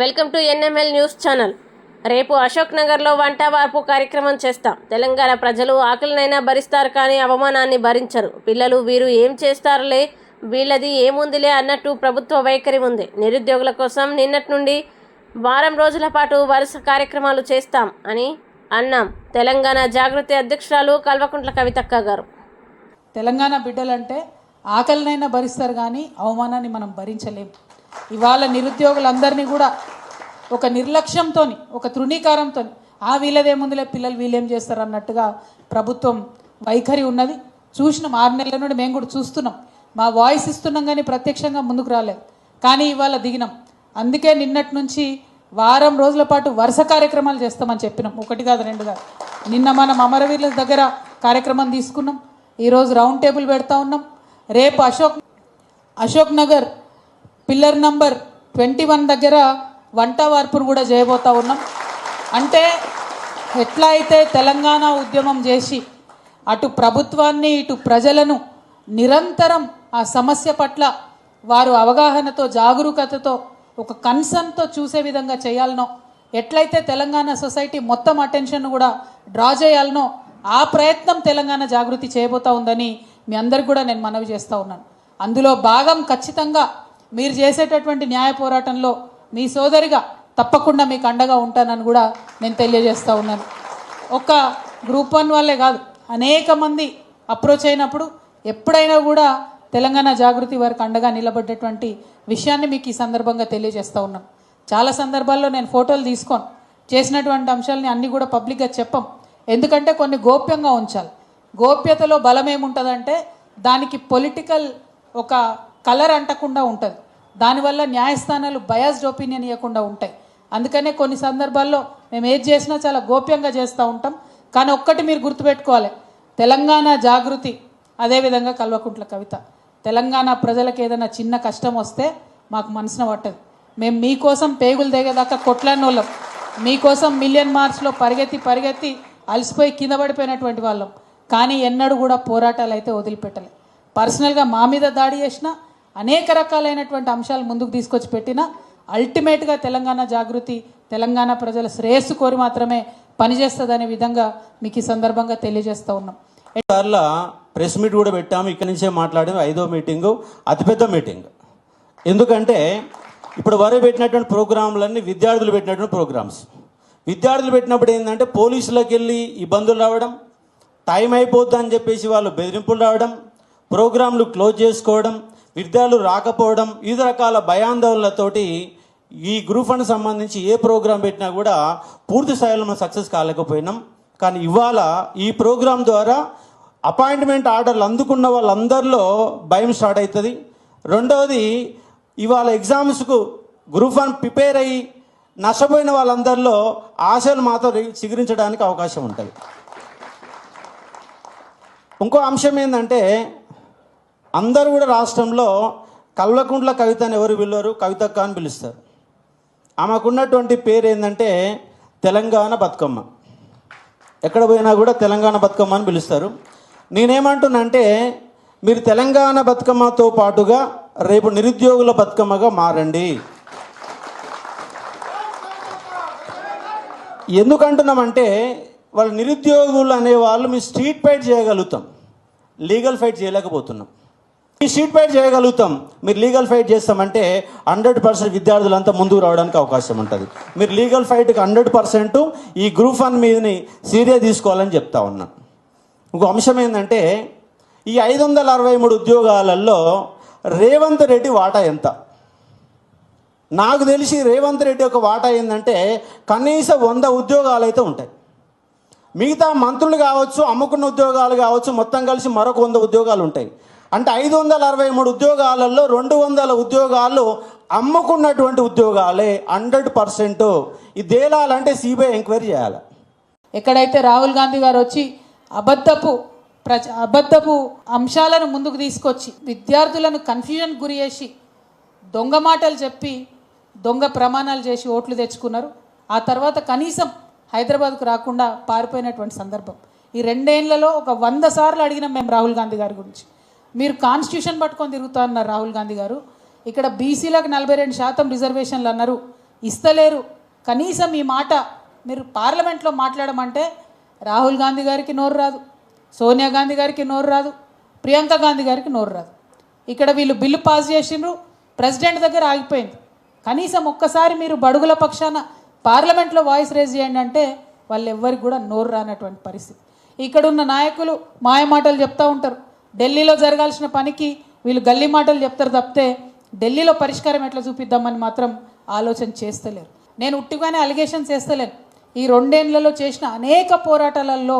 Welcome to NML news channel. రేపు అశోక్ నగర్లో వంట వార్పు కార్యక్రమం చేస్తాం. తెలంగాణ ప్రజలు ఆకలినైనా భరిస్తారు కానీ అవమానాన్ని భరించరు. పిల్లలు వీరు ఏం చేస్తారులే? వీళ్ళది ఏముందిలే అన్నట్టు ప్రభుత్వ వైఖరి ఉంది. నిరుద్యోగుల కోసం నిన్నటి నుండి వారం రోజుల పాటు వరుస కార్యక్రమాలు చేస్తాం అని అన్నాం తెలంగాణ జాగృతి అధ్యక్షురాలు కల్వకుంట్ల కవితక్క గారు. తెలంగాణ బిడ్డలంటే ఆకలినైనా భరిస్తారు కానీ అవమానాన్ని మనం భరించలేం. ఇవాళ నిరుద్యోగులందరినీ కూడా ఒక నిర్లక్ష్యంతో ఒక తృణీకారంతో ఆ వీళ్ళదేముందులే పిల్లలు వీళ్ళేం చేస్తారు అన్నట్టుగా ప్రభుత్వం వైఖరి ఉన్నది. చూసినాం ఆరు నెలల నుండి మేము కూడా చూస్తున్నాం. మా వాయిస్ ఇస్తున్నాం కానీ ప్రత్యక్షంగా ముందుకు రాలేదు. కానీ ఇవాళ దిగినాం. అందుకే నిన్నటి నుంచి వారం రోజుల పాటు వరుస కార్యక్రమాలు చేస్తామని చెప్పినాం. ఒకటి కాదు రెండు కాదు. నిన్న మనం అమరవీరుల దగ్గర కార్యక్రమం తీసుకున్నాం. ఈరోజు రౌండ్ టేబుల్ పెడతా ఉన్నాం. రేపు Ashok Ashok Nagar pillar number twenty one దగ్గర వంట వార్పును కూడా చేయబోతా ఉన్నాం. అంటే ఎట్లా అయితే తెలంగాణ ఉద్యమం చేసి అటు ప్రభుత్వాన్ని ఇటు ప్రజలను నిరంతరం ఆ సమస్య పట్ల వారు అవగాహనతో జాగరూకతతో ఒక కన్సర్న్తో చూసే విధంగా చేయాలనో ఎట్లయితే తెలంగాణ సొసైటీ మొత్తం అటెన్షన్ కూడా డ్రా చేయాలనో ఆ ప్రయత్నం తెలంగాణ జాగృతి చేయబోతా ఉందని మీ అందరికి కూడా నేను మనవి చేస్తూ ఉన్నాను. అందులో భాగం ఖచ్చితంగా మీరు చేసేటటువంటి న్యాయ పోరాటంలో మీ సోదరిగా తప్పకుండా మీకు అండగా ఉంటానని కూడా నేను తెలియజేస్తూ ఉన్నాను. ఒక గ్రూప్ వన్ వాళ్ళే కాదు అనేక మంది అప్రోచ్ అయినప్పుడు ఎప్పుడైనా కూడా తెలంగాణ జాగృతి వారికి అండగా నిలబడ్డటువంటి విషయాన్ని మీకు ఈ సందర్భంగా తెలియజేస్తూ ఉన్నాను. చాలా సందర్భాల్లో నేను ఫోటోలు తీసుకోను చేసినటువంటి అంశాలని అన్నీ కూడా పబ్లిక్గా చెప్పం. ఎందుకంటే కొన్ని గోప్యంగా ఉంచాలి. గోప్యతలో బలం ఏముంటుందంటే దానికి పొలిటికల్ ఒక కలర్ అంటకుండా ఉంటుంది. దానివల్ల న్యాయస్థానాలు బయాస్డ్ ఒపీనియన్ ఇవ్వకుండా ఉంటాయి. అందుకనే కొన్ని సందర్భాల్లో మేము ఏది చేసినా చాలా గోప్యంగా చేస్తూ ఉంటాం. కానీ ఒక్కటి మీరు గుర్తుపెట్టుకోవాలి. తెలంగాణ జాగృతి అదేవిధంగా కల్వకుంట్ల కవిత. తెలంగాణ ప్రజలకు ఏదైనా చిన్న కష్టం వస్తే మాకు మనసున పట్టదు. మేము మీకోసం పేగులు దిగేదాకా కొట్లాడిన వాళ్ళం మీకోసం మిలియన్ మార్చ్లో పరిగెత్తి పరిగెత్తి అలసిపోయి కింద పడిపోయినటువంటి వాళ్ళం. కానీ ఎన్నడూ కూడా పోరాటాలు అయితే వదిలిపెట్టలే. పర్సనల్గా మా మీద దాడి చేసినా అనేక రకాలైనటువంటి అంశాలు ముందుకు తీసుకొచ్చి పెట్టిన అల్టిమేట్గా తెలంగాణ జాగృతి తెలంగాణ ప్రజల శ్రేయస్సు కోరి మాత్రమే పనిచేస్తుందనే విధంగా మీకు ఈ సందర్భంగా తెలియజేస్తూ ఉన్నాం. సార్ల ప్రెస్ మీట్ కూడా పెట్టాము ఇక్కడి నుంచే మాట్లాడాము ఐదో మీటింగు అతిపెద్ద మీటింగ్. ఎందుకంటే ఇప్పుడు వరకు పెట్టినటువంటి ప్రోగ్రాంలన్నీ విద్యార్థులు పెట్టినటువంటి ప్రోగ్రామ్స్. విద్యార్థులు పెట్టినప్పుడు ఏంటంటే పోలీసులకు వెళ్ళి ఇబ్బందులు రావడం టైం అయిపోద్ది అని చెప్పేసి వాళ్ళు బెదిరింపులు రావడం ప్రోగ్రాంలు క్లోజ్ చేసుకోవడం విద్యార్థులు రాకపోవడం వివిధ రకాల భయాందోళనలతోటి ఈ గ్రూప్ ఫండ్ సంబంధించి ఏ ప్రోగ్రాం పెట్టినా కూడా పూర్తి స్థాయిలో మనం సక్సెస్ కాలేకపోయినాం. కానీ ఇవాళ ఈ ప్రోగ్రాం ద్వారా అపాయింట్మెంట్ ఆర్డర్లు అందుకున్న వాళ్ళందరిలో భయం స్టార్ట్ అవుతుంది. రెండవది ఇవాళ ఎగ్జామ్స్కు గ్రూప్ వన్ ప్రిపేర్ అయ్యి నష్టపోయిన వాళ్ళందరిలో ఆశలు మాత్రం చిగురించడానికి అవకాశం ఉంటుంది. ఇంకో అంశం ఏంటంటే అందరూ కూడా రాష్ట్రంలో కల్వకుంట్ల కవితని ఎవరు పిలవరు? కవితక్క అని పిలుస్తారు. ఆమెకున్నటువంటి పేరు ఏంటంటే తెలంగాణ బతుకమ్మ. ఎక్కడ పోయినా కూడా తెలంగాణ బతుకమ్మ అని పిలుస్తారు. నేనేమంటున్నానంటే మీరు తెలంగాణ బతుకమ్మతో పాటుగా రేపు నిరుద్యోగుల బతుకమ్మగా మారండి. ఎందుకంటున్నామంటే వాళ్ళు నిరుద్యోగులు అనే వాళ్ళు మీ స్ట్రీట్ ఫైట్ చేయగలుగుతాం. లీగల్ ఫైట్ చేయలేకపోతున్నాం. ఈ షీట్ ఫైట్ చేయగలుగుతాం. మీరు లీగల్ ఫైట్ చేస్తామంటే హండ్రెడ్ పర్సెంట్ విద్యార్థులంతా ముందుకు రావడానికి అవకాశం ఉంటుంది. మీరు లీగల్ ఫైట్కి హండ్రెడ్ పర్సెంట్ ఈ గ్రూప్ వన్ మీదని సీరియస్ తీసుకోవాలని చెప్తా ఉన్నా. ఇంకో అంశం ఏంటంటే ఈ ఐదు వందల అరవై మూడు ఉద్యోగాలలో రేవంత్ రెడ్డి వాటా ఎంత? నాకు తెలిసి రేవంత్ రెడ్డి యొక్క వాటా ఏంటంటే కనీసం వంద ఉద్యోగాలు అయితే ఉంటాయి. మిగతా మంత్రులు కావచ్చు అమ్ముకున్న ఉద్యోగాలు కావచ్చు మొత్తం కలిసి మరొక వంద ఉద్యోగాలు ఉంటాయి. అంటే ఐదు వందల అరవై మూడు ఉద్యోగాలలో రెండు వందల ఉద్యోగాలు అమ్ముకున్నటువంటి ఉద్యోగాలే హండ్రెడ్ పర్సెంట్. ఇది తేలాలంటే సిబిఐ ఎంక్వైరీ చేయాలి. ఎక్కడైతే రాహుల్ గాంధీ గారు వచ్చి అబద్ధపు ప్రజ అబద్ధపు అంశాలను ముందుకు తీసుకొచ్చి విద్యార్థులను కన్ఫ్యూజన్ గురి చేసి దొంగ మాటలు చెప్పి దొంగ ప్రమాణాలు చేసి ఓట్లు తెచ్చుకున్నారు. ఆ తర్వాత కనీసం హైదరాబాద్కు రాకుండా పారిపోయినటువంటి సందర్భం. ఈ రెండేళ్ళలో ఒక వంద సార్లు అడిగినాం మేము రాహుల్ గాంధీ గారి గురించి. మీరు కాన్స్టిట్యూషన్ పట్టుకొని తిరుగుతా అన్నారు రాహుల్ గాంధీ గారు. ఇక్కడ బీసీలకు నలభై రెండు శాతం రిజర్వేషన్లు అన్నారు. ఇస్తలేరు. కనీసం ఈ మాట మీరు పార్లమెంట్లో మాట్లాడమంటే రాహుల్ గాంధీ గారికి నోరు రాదు. సోనియా గాంధీ గారికి నోరు రాదు. ప్రియాంక గాంధీ గారికి నోరు రాదు. ఇక్కడ వీళ్ళు బిల్లు పాస్ చేసిండ్రు. ప్రెసిడెంట్ దగ్గర ఆగిపోయింది. కనీసం ఒక్కసారి మీరు బడుగుల పక్షాన పార్లమెంట్లో వాయిస్ రేజ్ చేయండి అంటే వాళ్ళు ఎవ్వరికి కూడా నోరు రానటువంటి పరిస్థితి. ఇక్కడ ఉన్న నాయకులు మాయ మాటలు చెప్తూ ఉంటారు. ఢిల్లీలో జరగాల్సిన పనికి వీళ్ళు గల్లీ మాటలు చెప్తారు తప్పితే ఢిల్లీలో పరిష్కారం ఎట్లా చూపిద్దామని మాత్రం ఆలోచన చేస్తలేరు. నేను ఉట్టిగానే అలిగేషన్స్ చేస్తలేను. ఈ రెండేళ్ళలో చేసిన అనేక పోరాటాలలో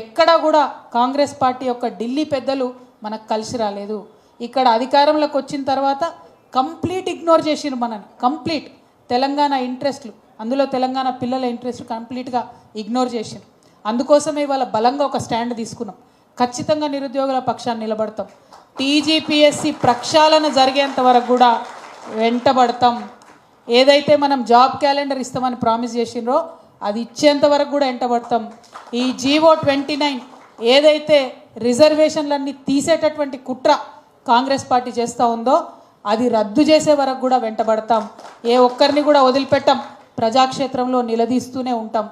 ఎక్కడా కూడా కాంగ్రెస్ పార్టీ యొక్క ఢిల్లీ పెద్దలు మనకు కలిసి రాలేదు. ఇక్కడ అధికారంలోకి వచ్చిన తర్వాత కంప్లీట్ ఇగ్నోర్ చేసిండ్రు మనని కంప్లీట్. తెలంగాణ ఇంట్రెస్ట్లు. అందులో తెలంగాణ పిల్లల ఇంట్రెస్ట్ కంప్లీట్గా ఇగ్నోర్ చేసిండ్రు. అందుకోసమే ఇవాళ బలంగా ఒక స్టాండ్ తీసుకున్నాం. ఖచ్చితంగా నిరుద్యోగుల పక్షాన్ని నిలబడతాం. టీజీపీఎస్సీ ప్రక్షాళన జరిగేంత వరకు కూడా వెంటబడతాం. ఏదైతే మనం జాబ్ క్యాలెండర్ ఇస్తామని ప్రామిస్ చేసిండ్రో అది ఇచ్చేంత వరకు కూడా వెంటబడతాం. ఈ జీవో ట్వంటీ నైన్ ఏదైతే రిజర్వేషన్లన్నీ తీసేటటువంటి కుట్ర కాంగ్రెస్ పార్టీ చేస్తూ ఉందో అది రద్దు చేసే వరకు కూడా వెంటబడతాం. ఏ ఒక్కరిని కూడా వదిలిపెట్టాం. ప్రజాక్షేత్రంలో నిలదీస్తూనే ఉంటాం.